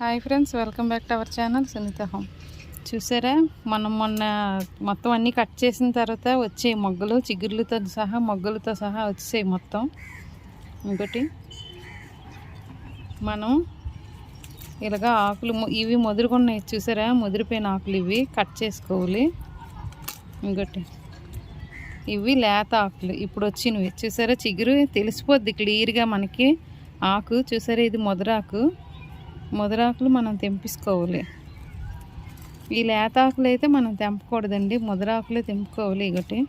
Hi friends welcome back to our channel Sunitha home. చూసారా? మనం మొన్న మొత్తం అన్నీ కట్ చేసిన తర్వాత వచ్చే మొగ్గలు చిగుర్లతో సహా మొగ్గలతో సహా వచ్చాయి మొత్తం. ఇంకోటి మనం ఇలాగా ఆకులు ఇవి ముదురుకున్నాయి. చూసారా? ముదిరిపోయిన ఆకులు ఇవి. కట్ చేసుకోవాలి. ఇంకోటి ఇవి లేత ఆకులు. ఇప్పుడు వచ్చినవి. చూసారా? చిగురు తెలిసిపోద్ది క్లియర్గా మనకి. ఆకు చూసారా? ఇది ముదరాకు. ముదరాకులు మనం తెంపించుకోవాలి ఈ లేతాకులు అయితే మనం తెంపకూడదండి. ముదరాకులే తెంపుకోవాలి ఇగటి.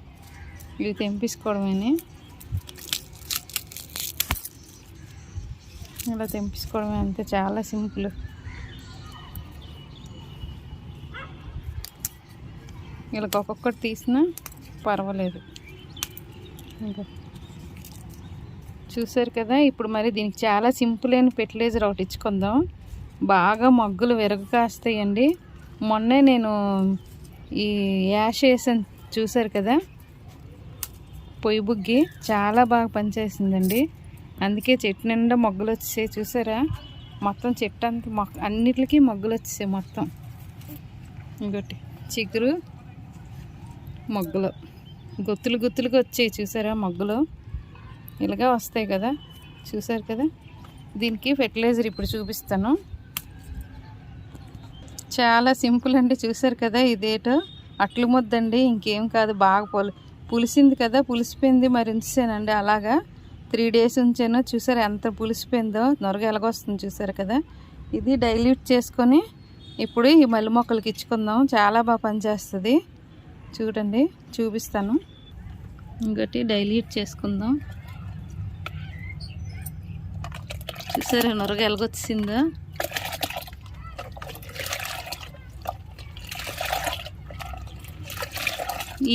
ఇవి తెంపించుకోవడమని ఇలా తెంపించుకోవడమే అంతే. చాలా సింపుల్. ఇలా ఒక్కొక్కటి తీసినా పర్వాలేదు. ఇంకా చూసారు కదా? ఇప్పుడు మరి దీనికి చాలా సింపుల్ అయిన ఫెర్టిలైజర్ ఒకటి ఇచ్చుకుందాం. బాగా మొగ్గులు విరగ కాస్తాయండి మొన్నే నేను ఈ యాష్ వేసాను చూసారు కదా? పొయ్యి బుగ్గి చాలా బాగా పనిచేసిందండి. అందుకే చెట్టు నిండా మొగ్గలు వచ్చేసాయి చూసారా? మొత్తం చెట్టు అంతా మొక్క అన్నిటికీ మొగ్గలు వచ్చేసాయి మొత్తం. ఇంకోటి చిగురు మొగ్గలు. గుత్తులు గుత్తులుగా వచ్చాయి చూసారా మొగ్గలు? ఇలాగా వస్తాయి కదా? చూసారు కదా? దీనికి ఫెర్టిలైజర్ ఇప్పుడు చూపిస్తాను. చాలా సింపుల్ అండి చూసారు కదా ఇదేటో అట్లు ముద్దండి ఇంకేం కాదు బాగా పులి పులిసింది కదా పులిసిపోయింది మరి ఉంచానండి అలాగా. త్రీ డేస్ ఉంచాను చూసారు ఎంత పులిసిపోయిందో నొరగ ఎలాగొస్తుంది చూసారు కదా. ఇది డైల్యూట్ చేసుకొని ఇప్పుడు ఈ మల్లె మొక్కలకి ఇచ్చుకుందాం చాలా బాగా పనిచేస్తుంది. చూడండి చూపిస్తాను. ఇంకోటి డైల్యూట్ చేసుకుందాం. చూసారా నొరగ ఎలాగొచ్చిందో.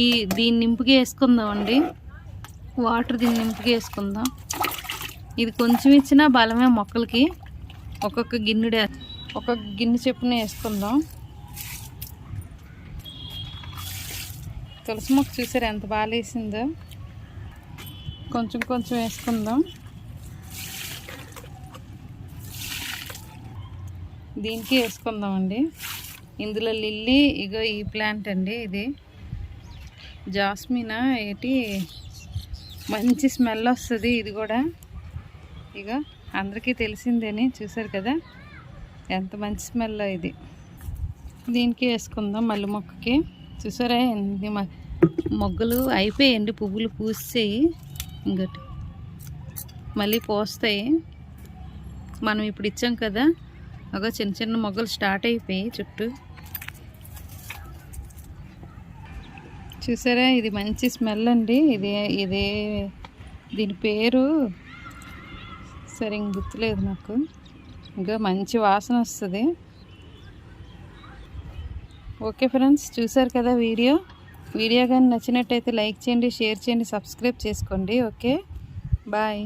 ఈ దీన్ని నింపుగా వేసుకుందామండి. వాటర్ దీన్ని నింపుగా వేసుకుందాం. ఇది కొంచెం ఇచ్చినా బలమే మొక్కలకి. ఒక్కొక్క గిన్నెడే ఒక్కొక్క గిన్నె చెప్పున వేసుకుందాం. తులసి మొక్క చూసారు ఎంత బాగా వేసిందో కొంచెం కొంచెం వేసుకుందాం. దీనికి వేసుకుందామండి. ఇందులో లిల్లీ ఇగో ఈ ప్లాంట్ అండి ఇది. జాస్మినా ఏంటి? మంచి స్మెల్ వస్తుంది ఇది కూడా. ఇక అందరికీ తెలిసిందేని చూసారు కదా? ఎంత మంచి స్మెల్ ఇది. దీనికి వేసుకుందాం మల్లి మొక్కకి. చూసారా ఎన్ని మొగ్గలు అయిపోయాయండి పువ్వులు పూసాయి. ఇంకటి మళ్ళీ పోస్తాయి. మనం ఇప్పుడు ఇచ్చాం కదా? ఒక చిన్న చిన్న మొగ్గలు స్టార్ట్ అయిపోయి చుట్టూ. చూసారా? ఇది మంచి స్మెల్ అండి. ఇది ఇదే దీని పేరు సరిగ్గా గుర్తులేదు నాకు. ఇంకా మంచి వాసన వస్తుంది. ఓకే ఫ్రెండ్స్ చూసారు కదా వీడియో? వీడియో కానీ నచ్చినట్టయితే లైక్ చేయండి షేర్ చేయండి సబ్స్క్రైబ్ చేసుకోండి. ఓకే? బాయ్.